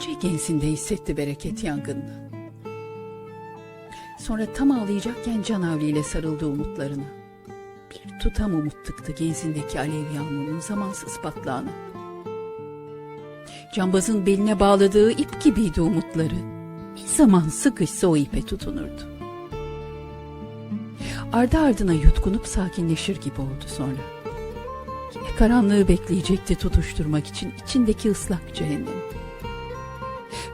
Önce gensinde hissetti bereket yangınını. Sonra tam ağlayacakken canavliyle sarıldı umutlarına. Bir tutam umut tıktı genzindeki alev yağmurunun zamansız patlağına. Cambazın beline bağladığı ip gibiydi umutları. Ne zaman sıkışsa o ipe tutunurdu. Ardı ardına yutkunup sakinleşir gibi oldu sonra. Yine karanlığı bekleyecekti tutuşturmak için içindeki ıslak cehennem.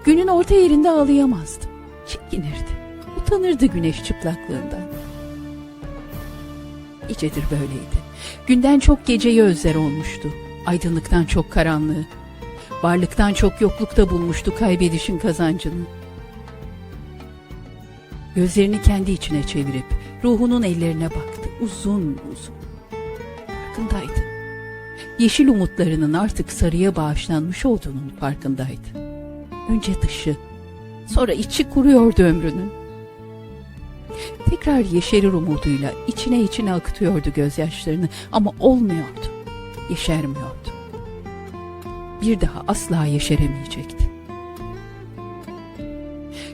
Günün orta yerinde ağlayamazdı. Çekinirdi. Utanırdı güneş çıplaklığından. İcedir böyleydi. Günden çok geceyi özler olmuştu. Aydınlıktan çok karanlığı. Varlıktan çok yoklukta bulmuştu kaybedişin kazancını. Gözlerini kendi içine çevirip ruhunun ellerine baktı uzun uzun. Farkındaydı. Yeşil umutlarının artık sarıya bağışlanmış olduğunun farkındaydı. Önce dışı, sonra içi kuruyordu ömrünün. Tekrar yeşerir umuduyla içine içine akıtıyordu gözyaşlarını ama olmuyordu, yeşermiyordu. Bir daha asla yeşeremeyecekti.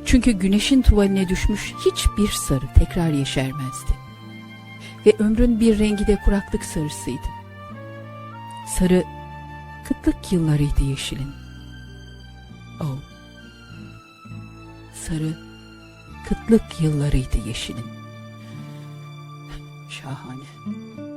Çünkü güneşin tuvaline düşmüş hiçbir sarı tekrar yeşermezdi. Ve ömrün bir rengi de kuraklık sarısıydı. Sarı kıtlık yıllarıydı yeşilin. Oh. Sarı kıtlık yıllarıydı yeşilin. Şahane.